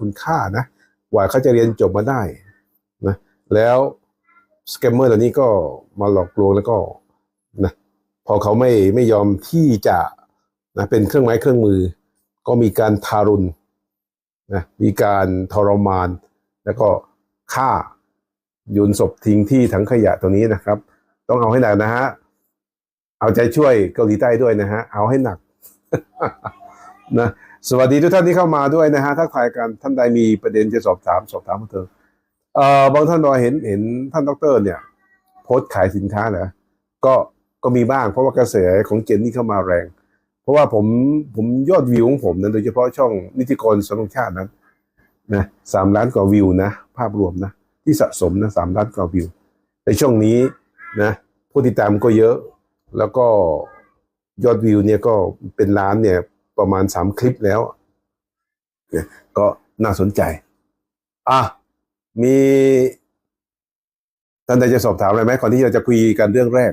คุณค่านะกว่าเขาจะเรียนจบมาได้นะแล้วสแกมเมอร์เหล่านี้ก็มาหลอกลวงแล้วก็นะพอเขาไม่ไม่ยอมที่จะนะเป็นเครื่องไม้เครื่องมือ ก็มีการทารุณนะมีการทรมาน แล้วก็ฆ่าโยนศพทิ้งที่ถังขยะตรงนี้นะครับ ต้องเอาให้หนักนะฮะเอาใจช่วยเกาหลีใต้ด้วยนะฮะเอาให้หนักนะ สวัสดีทุกท่านที่เข้ามาด้วยนะฮะทักทายกันท่านใดมีประเด็นจะสอบถามสอบถามมาเถอะเอ่อบางท่านบอกเห็นเห็นท่านดอกเตอรเนี่ย โพสต์ขายสินค้าเหรอก็ก็มีบ้างเพราะว่ากระแสของเจนนี่เข้ามาแรง เพราะว่าผมผมยอดวิวของผมนั้นโดยเฉพาะช่องนิติกรสนองชาตินั้นนะสามล้านกว่าวิวนะ ภาพรวมนะ ที่สะสมนะสามล้านกว่าวิว ในช่วงนี้นะผู้ติดตามก็เยอะ แล้วก็ยอดวิวเนี่ยก็เป็นล้านเนี่ย ประมาณสามคลิปแล้วเนี่ยก็น่าสนใจ อะ มีท่านใดจะสอบถามอะไรไหมก่อนที่เราจะคุยกันเรื่องแรก